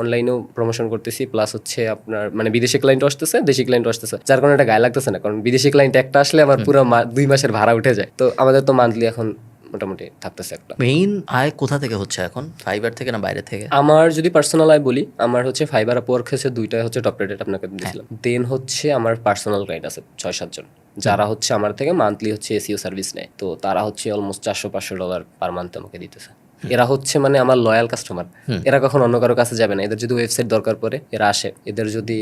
অনলাইনেও প্রমোশন করতেছি। প্লাস হচ্ছে আপনার মানে বিদেশি ক্লায়েন্ট আসতেছে দেশি ক্লায়েন্ট আসতেছে। যার কারণে এটা গায়ে লাগতেছে না। কারণ বিদেশি ক্লায়েন্ট একটা আসলে আমার পুরো মা- দুই মাসের ভাড়া উঠে যায়। তো আমাদের তো মান্থলি এখন মোটামুটি থাকতেছে একটা। মেইন আয় কোথা থেকে হচ্ছে এখন? ফাইবার থেকে না বাইরে থেকে? আমার যদি পার্সোনাল আয় বলি আমার হচ্ছে ফাইবার আপওয়ার্ক হচ্ছে দুইটা হচ্ছে টপ রেটেড আপনাকে দিয়েছিলাম। দেন হচ্ছে আমার পার্সোনাল ক্লায়েন্ট আছে ছয় সাতজন যারা হচ্ছে আমার থেকে মান্থলি হচ্ছে এসিও সার্ভিস নেয়। তো তারা হচ্ছে অলমোস্ট চারশো পাঁচশো ডলার পার মান্থ আমাকে দিতেছে। এরা হচ্ছে মানে আমার লয়াল কাস্টমার এরা কখন অন্য কারও কাছে যাবে না। এদের যদি ওয়েবসাইট দরকার পড়ে এরা আসে। এদের যদি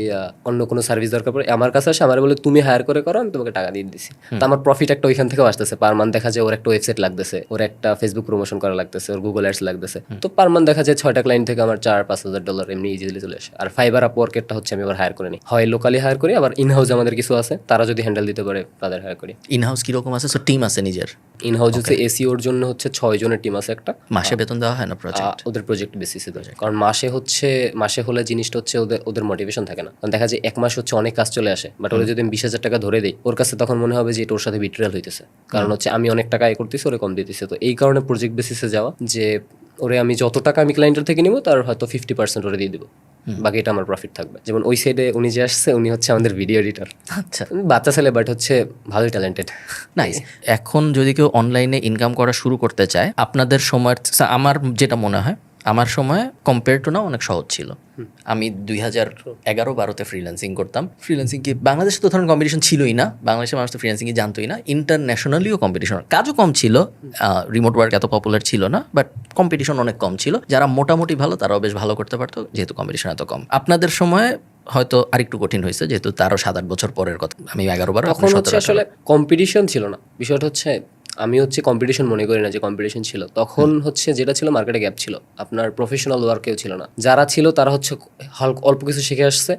অন্য কোনো সার্ভিস দরকার পড়ে আমার কাছে আসে আমার বলে তুমি হায়ার করে করো আমি তোমাকে টাকা দিয়ে দিচ্ছি তো আমার প্রফিট একটা ওইখান থেকেও আসতেছে। পার মান্থ দেখা যায় ওর একটা ওয়েবসাইট লাগতেছে ওর একটা ফেসবুক প্রমোশন করা লাগতেছে ওর গুগল অ্যাডস লাগতেছে। তো পার মান্থ দেখা যায় ছয়টা ক্লায়েন্ট থেকে আমার চার পাঁচ হাজার ডলার এমনি ইজিলি চলে আসে। আর ফাইবার আপ ওয়ার্কেরটা হচ্ছে আমি আবার হায়ার করে নিই। হয় লোকালি হায়ার করি আবার ইন হাউস আমাদের কিছু আছে তারা যদি হ্যান্ডেল দিতে পারে তাদের হায়ার করি। ইন হাউস কীরকম আছে? সো টিম আছে নিজের? ইন হাউস হচ্ছে এসিওর জন্য হচ্ছে ছয় জনের টিম আছে একটা। মাসে বেতন দেওয়া হয় না প্রজেক্ট ওদের প্রজেক্ট বেসিসে দেওয়া কারণ মাসে হচ্ছে মাসে হলে জিনিসটা হচ্ছে ওদের ওদের মোটিভেশন থাকে না। কারণ দেখা যায় এক মাস হচ্ছে অনেক কাজ চলে আসে বাট ওরা যদি আমি বিশ হাজার টাকা ধরে দিই ওর কাছে তখন মনে হবে যে এটা ওর সাথে বিট্রিয়াল হইতেছে। কারণ হচ্ছে আমি অনেক টাকা এ করতেছি ওরে কম দিতেছে। তো এই কারণে প্রজেক্ট বেসিসে যাওয়া যে ওরে আমি যত টাকা আমি ক্লায়েন্টের থেকে নিবো তার হয়তো ফিফটি পার্সেন্ট ওরে দিয়ে দেবো। বাকি এটা আমার প্রফিট থাকবে। যেমন ওই সাইডে উনি যে আসছে উনি হচ্ছে আমাদের ভিডিও এডিটর আচ্ছা। বাচ্চা ছেলে বাট হচ্ছে ভালোই ট্যালেন্টেড নাইস এখন যদি কেউ অনলাইনে ইনকাম করা শুরু করতে চায় আপনাদের সময়ের আমার যেটা মনে হয় আমার সময় কম্পেয়ার টু না অনেক সহজ ছিল। আমি দুই হাজার এগারো বারোতে ফ্রিল্যান্সিং করতাম। ফ্রিল্যান্সিং কি? বাংলাদেশে তো ধরুন কম্পিটিশন ছিলই না। বাংলাদেশের মানুষ তো ফ্রিল্যান্সিং জানতোই না। ইন্টারন্যাশনালিও কম্পিটিশন কাজও কম ছিল। রিমোট ওয়ার্ক এত পপুলার ছিল না বাট কম্পিটিশন অনেক কম ছিল। যারা মোটামুটি ভালো তারাও বেশ ভালো করতে পারতো যেহেতু কম্পিটিশন এত কম। আপনাদের সময় হয়তো আরেকটু কঠিন হয়েছে যেহেতু তারও সাত আট বছর পরের কথা। আমি এগারো বারো আপনি তখন হচ্ছে 17 আসলে কম্পিটিশন ছিল না। বিষয়টা হচ্ছে আমি হচ্ছে কম্পিটিশন মনে করি না যে কম্পিটিশন ছিল। তখন হচ্ছে যেটা ছিল মার্কেটে গ্যাপ ছিল। আপনার প্রফেশনাল ওয়ার্কেও ছিল না। যারা ছিল তারা হচ্ছে অল্প কিছু শিখে আসছে।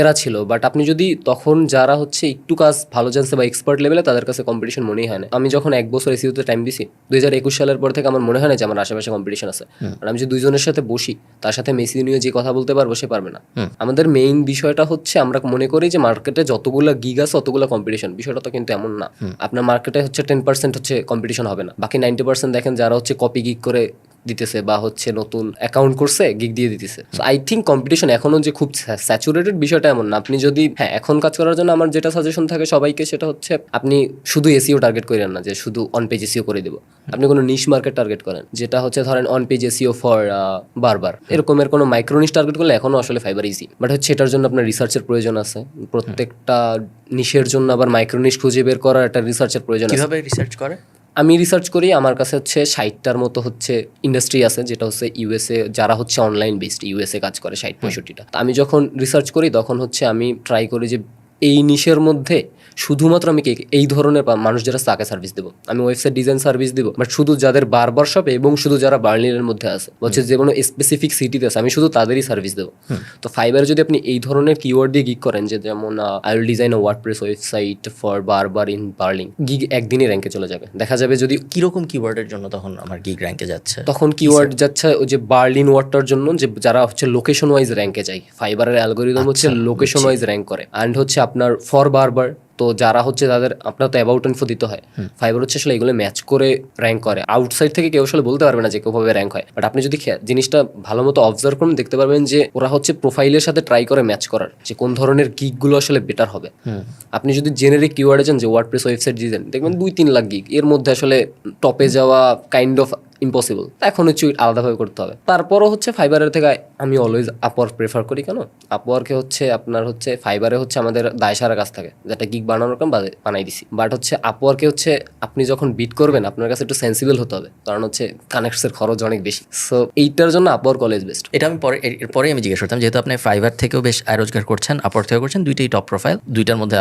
এরা ছিল বাট আপনি যদি তখন যারা হচ্ছে একটু কাজ ভালো জানছে বা এক্সপার্ট লেভেলে তাদের কাছে কম্পিটিশন মনেই হয় না। আমি যখন এক বছর এসিউতে টাইম দিছি দুই হাজার একুশ সালের পর থেকে আমার মনে হয় না যে আমার আশেপাশে কম্পিটিশন আছে। আর আমি যদি দুইজনের সাথে বসি তার সাথে মেসি নিয়ে যে কথা বলতে পারব সে পারবে না। আমাদের মেইন বিষয়টা হচ্ছে আমরা মনে করি যে মার্কেটে যতগুলো গিগ আছে অতগুলো কম্পিটিশন বিষয়টা তো কিন্তু এমন না। আপনার মার্কেটে হচ্ছে টেন পার্সেন্ট হচ্ছে কম্পিটিশন হবে না। বাকি নাইনটি পার্সেন্ট দেখেন যারা হচ্ছে কপি গিগ করে দিতেছে বা হচ্ছে নতুন অ্যাকাউন্ট করছে গিগ দিয়ে দিতেছে। আই থিঙ্ক কম্পিটিশন এখনও যে খুব স্যাচুরেটেড বিষয়টা এমন না। আপনি যদি হ্যাঁ এখন কাজ করার জন্য আমার যেটা সাজেশন থাকে সবাইকে সেটা হচ্ছে আপনি শুধু এসিও টার্গেট করেন না যে শুধু অন পেজ এসিও করে দেবো। আপনি কোনো নিশ মার্কেট টার্গেট করেন যেটা হচ্ছে ধরেন অন পেজ এসিও ফর বারবার এরকমের কোনো মাইক্রো নিশ টার্গেট করলে এখনও আসলে ফাইবার ইজি বাট হচ্ছে এটার জন্য আপনার রিসার্চের প্রয়োজন আছে। প্রত্যেকটা নিশের জন্য আবার মাইক্রো নিশ খুঁজে বের করার একটা রিসার্চের প্রয়োজন আছে। কীভাবে রিসার্চ করে? আমি রিসার্চ করি আমার কাছে হচ্ছে ষাটটার মতো হচ্ছে ইন্ডাস্ট্রি আছে যেটা হচ্ছে ইউএসএ যারা হচ্ছে অনলাইন বেসড ইউএসএ কাজ করে ষাট পঁয়ষট্টিটা। তো আমি যখন রিসার্চ করি তখন হচ্ছে আমি ট্রাই করি যে এই নিশের মধ্যে শুধুমাত্র আমি এই ধরনের মানুষ যারা তাকে সার্ভিস দেবো। আমি ওয়েবসাইট ডিজাইন সার্ভিস দেবো। বাট শুধু যাদের বারবার শপে এবং শুধু যারা বার্লিনের মধ্যে আছে হচ্ছে যে কোনো স্পেসিফিক সিটিতে আছে আমি শুধু তাদেরই সার্ভিস দেবো। তো ফাইবারে যদি আপনি এই ধরনের কিওয়ার্ড দিয়ে গিগ করেন যে যেমন I will design a WordPress website for barber in Berlin gig একদিনই র্যাঙ্কে চলে যাবে। দেখা যাবে যদি কীরকম কিওয়ার্ডের জন্য তখন আমার গিগ র্যাঙ্কে যাচ্ছে? তখন কিওয়ার্ড যাচ্ছে ওই যে বার্লিন ওয়ার্ডটার জন্য যে যারা হচ্ছে লোকেশন ওয়াইজ র্যাঙ্কে যায় ফাইবারের অ্যালগোরিদম হচ্ছে লোকেশন ওয়াইজ র্যাঙ্ক করে। অ্যান্ড হচ্ছে আপনার ফর বারবার তো যারা হচ্ছে তাদের আপনার তো অ্যাবাউট ইনফো দিতে হয়। ফাইবার হচ্ছে আসলে এগুলো ম্যাচ করে র্যাঙ্ক করে। আউটসাইড থেকে কেউ আসলে বলতে পারবে না যে কীভাবে র্যাঙ্ক হয়। বাট আপনি যদি জিনিসটা ভালো মতো অবজার্ভ করুন দেখতে পারবেন যে ওরা হচ্ছে প্রোফাইলের সাথে ট্রাই করে ম্যাচ করার যে কোন ধরনের গিকগুলো আসলে বেটার হবে। আপনি যদি জেনারিক কিওয়ার্ডে যান যে ওয়ার্ড প্রেস ওয়েবসাইট ডিজাইন দেখবেন দুই তিন লাখ গিক এর মধ্যে আসলে টপে যাওয়া কাইন্ড অফ ইম্পসিবল এখন হচ্ছে আলাদাভাবে করতে হবে। তারপরও হচ্ছে ফাইবারের থেকে আমি অলওয়েজ আপওয়ার্ক প্রেফার করি, কেন? আপওয়ার্কে হচ্ছে আপনার হচ্ছে ফাইবারে হচ্ছে আমাদের দায় সারা কাজ থাকে, যেটা গিগ বানানোর কাম বানাই দিছি। বাট হচ্ছে আপওয়ার্কে হচ্ছে আপনি যখন বিট করবেন, আপনার কাছে একটু সেন্সিবল হতে হবে, কারণ হচ্ছে কানেক্টসের খরচ অনেক বেশি। সো এইটার জন্য আপওয়ার্ক অলওয়েজ বেস্ট এটা আমি পরে এরপরে আমি জিজ্ঞেস করতাম, যেহেতু আপনি ফাইবার থেকেও বেশ আয় রোজগার করছেন আপওয়ার থেকেও করছেন, দুইটাই টপ প্রোফাইল দুইটার মধ্যে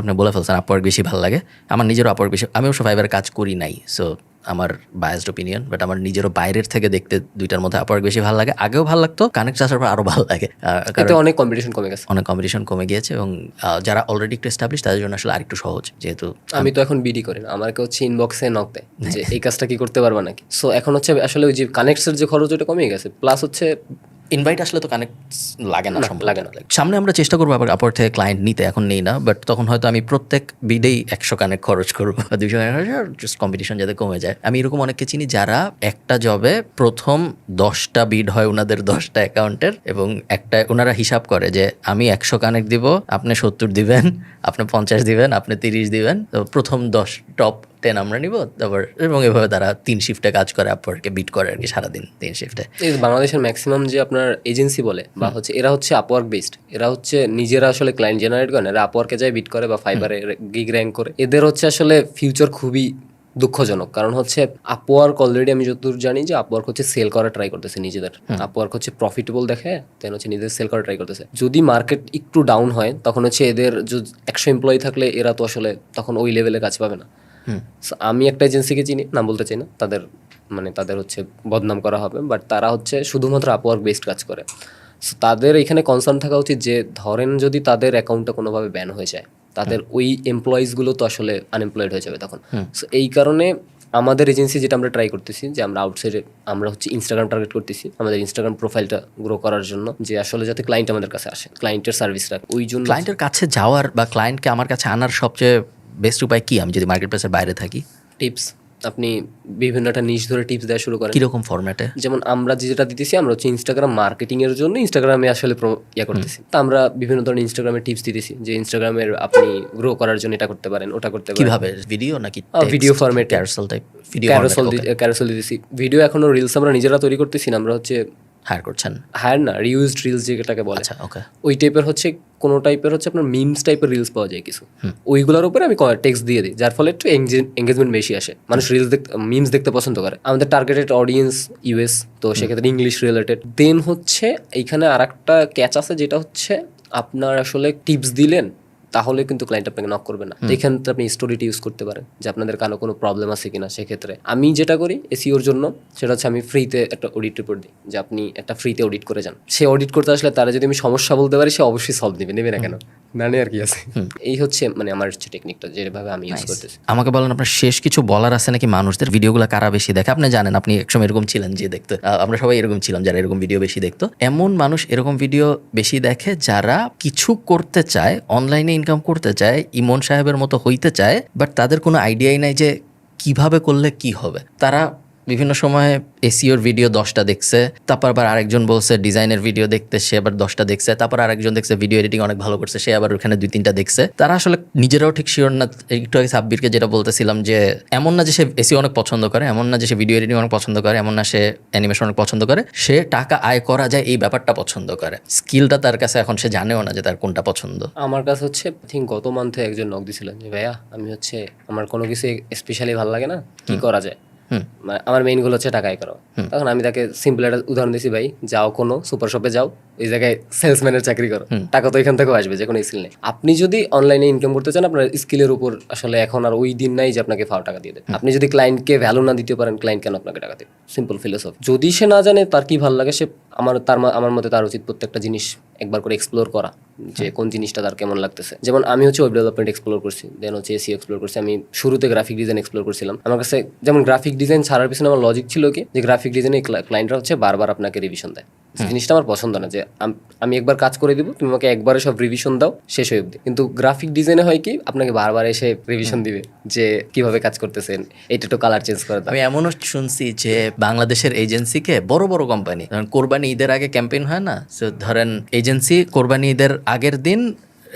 আপনি বলে ফেলছেন আপওয়ার্ক বেশি ভালো লাগে। আমার নিজেরও আপওয়ার্ক বেশি, আমি অবশ্য ফাইবার কাজ করি নাই সো আমার বায়াসড ওপিনিয়ন বাট আমার নিজেরও বাইরের থেকে দেখতে দুইটার মধ্যে আপওয়ার্ক বেশি ভালো লাগে। আগেও ভালো লাগতো কানেক্ট আসার পর আরও ভালো লাগে। কারণ অনেক কম্পিটিশন কমে গেছে। অনেক কম্পিটিশন কমে গিয়েছে এবং যারা অলরেডি একটু এস্টাবলিশ তাদের জন্য আসলে আরেকটু সহজ যেহেতু আমি তো এখন বিডি করি না আমাকে হচ্ছে ইনবক্সে নক দেয় যে এই কাজটা কি করতে পারবা নাকি? সো এখন হচ্ছে আসলে ওই যে কানেক্টসের যে খরচ ওটা কমে গেছে। প্লাস হচ্ছে ইনভাইট আসলে তো কানেক্ট লাগে না লাগে না। সামনে আমরা চেষ্টা করব আবার আপর থেকে ক্লায়েন্ট নিতে এখন নেই না বাট তখন হয়তো আমি প্রত্যেক বিডেই একশো কানেক্ট খরচ করব বা দুইশো জাস্ট কম্পিটিশন যাতে কমে যায় আমি এরকম অনেককে চিনি যারা একটা জবে প্রথম দশটা বিড হয় ওনাদের দশটা অ্যাকাউন্টের এবং একটা ওনারা হিসাব করে যে আমি একশো কানেক্ট দিব আপনি সত্তর দিবেন আপনি পঞ্চাশ দিবেন আপনি তিরিশ দিবেন তো প্রথম দশ টপ টেন আমরা নিব তারপর এবং এভাবে তারা তিন শিফটে কাজ করে আপরকে বিট করে আর কি সারাদিন তিন শিফটে এই বাংলাদেশের ম্যাক্সিমাম যে আপনার এজেন্সি বলে বা হচ্ছে এরা হচ্ছে আপওয়ার্ক বেসড এরা হচ্ছে নিজেরা আসলে ক্লায়েন্ট জেনারেট করে এরা আপওয়ার্কে যায় বিট করে বা ফাইবারে গিগ র্যাঙ্ক করে। এদের হচ্ছে আসলে ফিউচার খুবই দুঃখজনক কারণ হচ্ছে আপওয়ার্ক অলরেডি আমি যতদূর জানি যে আপওয়ার্ক হচ্ছে সেল করা ট্রাই করতেছে নিজেদের। আপওয়ার্ক হচ্ছে প্রফিটেবল দেখে দেন হচ্ছে নিজেদের সেল করা ট্রাই করতেছে। যদি মার্কেট একটু ডাউন হয় তখন হচ্ছে এদের একশো এমপ্লয়ি থাকলে এরা তো আসলে তখন ওই লেভেলে কাজ পাবে না। আমি একটা এজেন্সিকে চিনি নাম বলতে চাই না। তাদের মানে তাদের হচ্ছে বদনাম করা হবে বাট তারা হচ্ছে শুধুমাত্র আপওয়ার্ক বেসড কাজ করে। সো তাদের এখানে কনসার্ন থাকা উচিত যে ধরেন যদি তাদের অ্যাকাউন্টটা কোনোভাবে ব্যান হয়ে যায় তাদের ওই এমপ্লয়িজগুলো তো আসলে আনএমপ্লয়েড হয়ে যাবে তখন। সো এই কারণে আমাদের এজেন্সি যেটা আমরা ট্রাই করতেছি যে আমরা আউটসাইডে আমরা হচ্ছে ইনস্টাগ্রাম টার্গেট করতেছি আমাদের ইনস্টাগ্রাম প্রোফাইলটা গ্রো করার জন্য যে আসলে যাতে ক্লায়েন্ট আমাদের কাছে আসে ক্লায়েন্টের সার্ভিস রাখে ওই জন্য ক্লায়েন্টের কাছে যাওয়ার বা ক্লায়েন্টকে আমার কাছে আনার সবচেয়ে বেস্ট উপায় কি? আমি যদি মার্কেট প্লেসের বাইরে থাকি। টিপস আপনি বিভিন্ন একটা নিচ ধরে টিপস দেওয়া শুরু করেন। কীরকম ফরম্যাটে যেমন আমরা যেটা দিতেছি আমরা হচ্ছে ইনস্টাগ্রাম মার্কেটিং এর জন্য ইনস্টাগ্রামে আসলে ইয়া করতেছি। তা আমরা বিভিন্ন ধরনের ইনস্টাগ্রামে টিপস দিতেছি যে ইনস্টাগ্রামের আপনি গ্রো করার জন্য এটা করতে পারেন ওটা করতে পারেন। কীভাবে? ভিডিও নাকি format এ। Carousel type video carousel carousel দিতেছি। ভিডিও এখনও রিলস আমরা নিজেরা তৈরি করতেছি না আমরা হচ্ছে হায়ার করছেন? হায়ার না রিউজড রিলস যেটাকে বলে। আচ্ছা ওকে ওই টাইপের হচ্ছে কোনো টাইপের হচ্ছে আপনার মিমস টাইপের রিলস পাওয়া যায় কিছু। ওইগুলোর উপরে আমি টেক্সট দিয়ে দিই যার ফলে একটু এঙ্গেজমেন্ট বেশি আসে। মানুষ রিলস দেখতে মিমস দেখতে পছন্দ করে। আমাদের টার্গেটেড অডিয়েন্স ইউএস তো সেক্ষেত্রে ইংলিশ রিলেটেড দেন হচ্ছে এইখানে আর একটা ক্যাচ আছে যেটা হচ্ছে আপনার আসলে টিপস দিলেন তাহলে কিন্তু ক্লায়েন্ট আপনাকে নক করবে না। এখানে তো আপনি স্টোরিটি ইউজ করতে পারেন যে আপনাদের কারও কোনো প্রবলেম আছে কিনা সেক্ষেত্রে। আমি যেটা করি এসিওর জন্য সেটা হচ্ছে আমি ফ্রিতে একটা অডিট রিপোর্ট দিই যে আপনি একটা ফ্রিতে অডিট করে যান। সে অডিট করতে আসলে তারা যদি আমি সমস্যা বলতে পারি সে অবশ্যই সলভ নেবে নেবে না কেন? না আর কি আছে? এই হচ্ছে মানে আমার হচ্ছে টেকনিকটা যেভাবে আমি ইউজ করতেছি। আমাকে বলেন আপনার শেষ কিছু বলার আছে নাকি? মানুষদের ভিডিওগুলো কারা বেশি দেখে? আপনি জানেন আপনি একসময় এরকম ছিলেন যে দেখতে। আমরা সবাই এরকম ছিলাম যারা এরকম ভিডিও বেশি দেখতো। এমন মানুষ এরকম ভিডিও বেশি দেখে যারা কিছু করতে চায় অনলাইনে ইনকাম করতে চায়, ইমন সাহেবের মতো হইতে চায় বাট তাদের কোনো আইডিয়াই নাই যে কীভাবে করলে কি হবে। তারা বিভিন্ন সময়ে এসিওর ভিডিও দশটা দেখছে তারপর আবার আরেকজন বলছে ডিজাইনের ভিডিও দেখতে সে আবার দশটা দেখছে তারপর আরেকজন দেখছে ভিডিও এডিটিং অনেক ভালো করছে সে আবার ওখানে দুই তিনটা দেখছে। তারা আসলে নিজেরাও ঠিক শিওর না একটু আগে সাব্বিরকে যেটা বলতেছিলাম যে এমন না যে সে এসিও অনেক পছন্দ করে এমন না যে সে ভিডিও এডিটিং অনেক পছন্দ করে এমন না সে অ্যানিমেশন অনেক পছন্দ করে সে টাকা আয় করা যায় এই ব্যাপারটা পছন্দ করে। স্কিলটা তার কাছে এখন সে জানেও না যে তার কোনটা পছন্দ। আমার কাছে হচ্ছে থিঙ্ক গত মান্থে একজন নক দিছিলেন যে ভাইয়া আমি হচ্ছে আমার কোনো কিছু স্পেশালি ভালো লাগে না কি করা যায়? মানে আমার মেইন গোল হচ্ছে টাকা আয় করা তখন আমি তাকে সিম্পল একটা উদাহরণ দিছি ভাই যাও কোনো সুপার শপে যাও ওই জায়গায় সেলসম্যানের চাকরি করো। টাকা তো এখান থেকেও আসবে যে কোনো স্কিল নেই আপনি যদি অনলাইনে ইনকাম করতে চান আপনার স্কিলের উপর আসলে এখন আর ওই দিন নাই যে আপনাকে ফাও টাকা দিয়ে দেবে। আপনি যদি ক্লায়েন্টকে ভ্যালু না দিতে পারেন ক্লায়েন্ট কেন আপনাকে টাকা দেবে? সিম্পল ফিলোসফি যদি সে না জানে তার কি ভালো লাগে? সে আমার তার আমার মতে তার উচিত প্রত্যেকটা জিনিস একবার করে এক্সপ্লোর করা যে কোন জিনিসটা তার কেমন লাগতেছে। যেমন আমি হচ্ছে ওয়েব ডেভেলপমেন্ট এক্সপ্লোর করছি দেন হচ্ছে এসি এক্সপ্লোর করছি। আমি শুরুতে গ্রাফিক ডিজাইন এক্সপ্লোর করছিলাম। আমার কাছে যেমন গ্রাফিক ডিজাইন ছাড়ার পিছনে আমার লজিক ছিল কি? যে গ্রাফিক ডিজাইনে ক্লায়েন্টরা হচ্ছে বারবার আপনাকে রিভিশন দেয়। জিনিসটা আমার পছন্দ না যে আমি একবার কাজ করে দিব তুমি আমাকে একবারে সব রিভিশন দাও শেষ হয়ে অব্দি কিন্তু গ্রাফিক ডিজাইনে হয় কি আপনাকে বারবার এসে রিভিশন দিবে যে কীভাবে কাজ করতেছেন এটা তো কালার চেঞ্জ করে আমি এমনও শুনছি যে বাংলাদেশের এজেন্সিকে বড় বড় কোম্পানি কোরবানি ঈদের আগে ক্যাম্পেইন হয় না? ধরেন এজেন্সি কোরবানি ঈদের আগের দিন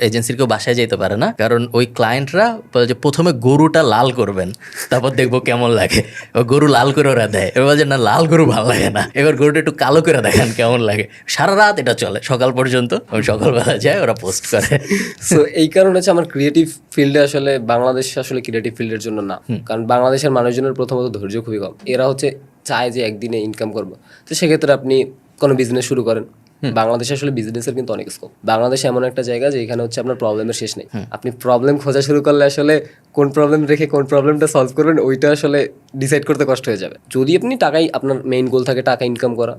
এজেন্সির কেউ বাসায় যেতে পারে না। কারণ ওই ক্লায়েন্টরা বলে যে প্রথমে গরুটা লাল করবেন তারপর দেখব কেমন লাগে। ও গরু লাল করে ওরা দেয়। এবার যে না লাল গরু ভালো লাগে না। এবার গরুটা একটু কালো করে দেখেন কেমন লাগে। সারা রাত এটা চলে সকাল পর্যন্ত। ওই সকালবেলা যায় ওরা পোস্ট করে। সো এই কারণে হচ্ছে আমার ক্রিয়েটিভ ফিল্ডে আসলে বাংলাদেশ আসলে ক্রিয়েটিভ ফিল্ডের জন্য না। কারণ বাংলাদেশের মানুষজনের প্রথমত ধৈর্য খুবই কম। এরা হচ্ছে চায় যে একদিনে ইনকাম করব। তো সেক্ষেত্রে আপনি কোনো বিজনেস শুরু করেন। বাংলাদেশে আসলে বিজনেসের কিন্তু অনেক স্কোপ বাংলাদেশ এমন একটা জায়গা যে এখানে হচ্ছে আপনার প্রবলেমের শেষ নেই। আপনি প্রবলেম খোঁজা শুরু করলে আসলে কোন প্রবলেম রেখে কোন প্রবলেমটা সলভ করবেন ওইটা আসলে ডিসাইড করতে কষ্ট হয়ে যাবে। যদি আপনি টাকাই আপনার মেইন গোল থাকে টাকা ইনকাম করা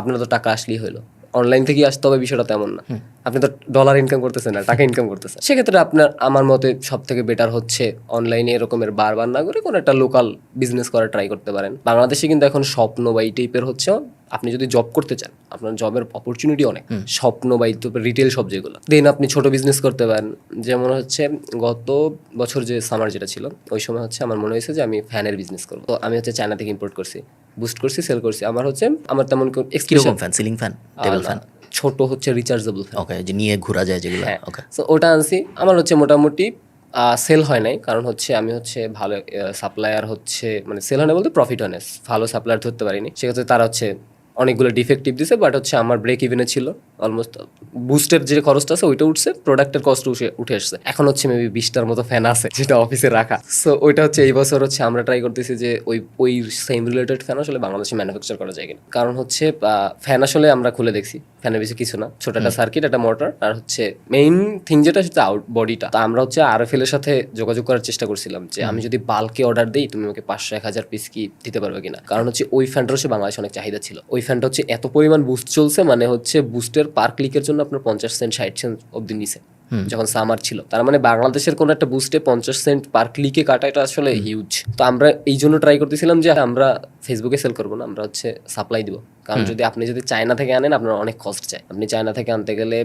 আপনার তো টাকা আসলেই হলো। অনলাইন থেকে আসতে হবে বিষয়টা তেমন না। আপনি তো ডলার ইনকাম করতেছেন না টাকা ইনকাম করতেছেন। সেক্ষেত্রে আপনার আমার মতে সব থেকে বেটার হচ্ছে অনলাইনে এরকমের বারবার না করে কোনো একটা লোকাল বিজনেস করা ট্রাই করতে পারেন। বাংলাদেশে কিন্তু এখন স্বপ্ন বা এই টাইপের হচ্ছে আপনি যদি জব করতে চান আপনার জবের অপরচুনিটি অনেক। স্বপ্ন বা রিটেল সব যেগুলো। দেন আপনি ছোট বিজনেস করতে পারেন। যেমন হচ্ছে গত বছর যে সামার যেটা ছিল ওই সময় হচ্ছে আমার মনে হয়েছে যে আমি ফ্যানের বিজনেস করব। তো আমি হচ্ছে চায়না থেকে ইম্পোর্ট করছি বুস্ট করছি সেল করছি। আমার হচ্ছে আমার তেমন fan ceiling fan table fan ছোট হচ্ছে রিচার্জেবল ফ্যান ওকে যে নিয়ে ঘোরা যায় যেগুলো। হ্যাঁ। ওকে সো ওটা আনছি। আমার হচ্ছে মোটামুটি সেল হয় নাই। কারণ হচ্ছে আমি হচ্ছে ভালো সাপ্লায়ার হচ্ছে মানে সেল হয় না বলতে প্রফিট হয় না ভালো সাপ্লায়ার ধরতে পারিনি। সেক্ষেত্রে তারা হচ্ছে অনেকগুলো ডিফেক্টিভ দিছে বাট হচ্ছে আমার ব্রেক ইভেনে ছিল। অলমোস্ট বুস্টের যে খরচটা আছে ওইটা উঠছে প্রোডাক্টের কস্ট উঠে উঠে আসছে। এখন হচ্ছে মেবি বিশটার মতো ফ্যান আছে যেটা অফিসে রাখা। সো ওইটা হচ্ছে এই বছর হচ্ছে আমরা ট্রাই করতেছি যে ওই ওই সেম রিলেটেড ফ্যান আসলে বাংলাদেশে ম্যানুফ্যাকচার করা যায় কিনা। কারণ হচ্ছে ফ্যান আসলে আমরা খুলে দেখছি ফ্যানের বেশি কিছু না। ছোট একটা সার্কিট একটা মোটর আর হচ্ছে মেইন থিং যেটা সেটা আউট বডিটা তো আমরা হচ্ছে আর এর সাথে যোগাযোগ করার চেষ্টা করছিলাম যে আমি যদি বাল্কে অর্ডার দিই তুমি আমাকে পাঁচশো এক হাজার পিস কি দিতে পারবে কিনা? কারণ হচ্ছে ওই ফ্যানটা হচ্ছে বাংলাদেশে অনেক চাহিদা ছিল। ওই ফ্যানটা হচ্ছে এত পরিমাণ বুস্ট চলছে মানে হচ্ছে বুস্টের পার ক্লিকের জন্য আপনার পঞ্চাশ সেন্ট ষাট সেন্ট অব্দি নিছে। যখন সামার ছিল। তার মানে বাংলাদেশের কোন একটা বুস্টে পঞ্চাশ সেন্ট পার ক্লিকে কাটা এটা আসলে হিউজ তো আমরা এই জন্য ট্রাই করতেছিলাম যে আমরা ফেসবুকে সেল করব না আমরা হচ্ছে সাপ্লাই দিব। কারণ যদি আপনি যদি চায়না থেকে আনেন আপনার অনেক কস্ট চাই। আপনি চায়না থেকে আনতে গেলে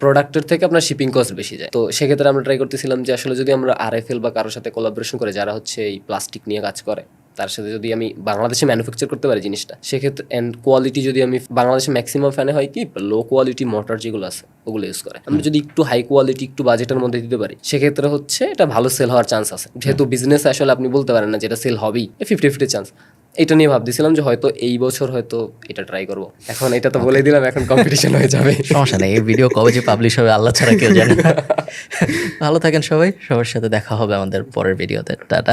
প্রোডাক্টের থেকে আপনার শিপিং কস্ট বেশি যায়। তো সেক্ষেত্রে আমরা ট্রাই করতেছিলাম যে আসলে যদি আমরা আর এফ এল বা কারোর সাথে কোলাবোরেশন করে যারা হচ্ছে এই প্লাস্টিক নিয়ে কাজ করে তার সাথে যদি আমি বাংলাদেশে ম্যানুফ্যাকচার করতে পারি জিনিসটা সেক্ষেত্রে অ্যান্ড কোয়ালিটি যদি আমি বাংলাদেশে ম্যাক্সিমাম ফ্যানে হয় কি লো কোয়ালিটি মোটর যেগুলো আছে ওগুলো ইউজ করে। আমরা যদি একটু হাই কোয়ালিটি একটু বাজেটের মধ্যে দিতে পারি সেক্ষেত্রে হচ্ছে এটা ভালো সেল হওয়ার চান্স আছে। যেহেতু বিজনেস আসলে আপনি বলতে পারেন না যেটা সেল হবেই ফিফটি ফিফটি চান্স এটা নিয়ে ভাবতেছিলাম যে হয়তো এই বছর হয়তো এটা ট্রাই করব। এখন এটা তো বলে দিলাম এখন কম্পিটিশন হয়ে যাবে। সমস্যা নেই এই ভিডিও কবে যে পাবলিশ হবে আল্লাহ ছাড়া কেউ জানে (laughs) ভালো থাকেন সবাই সবার সাথে দেখা হবে আমাদের পরের ভিডিওতে টাটা।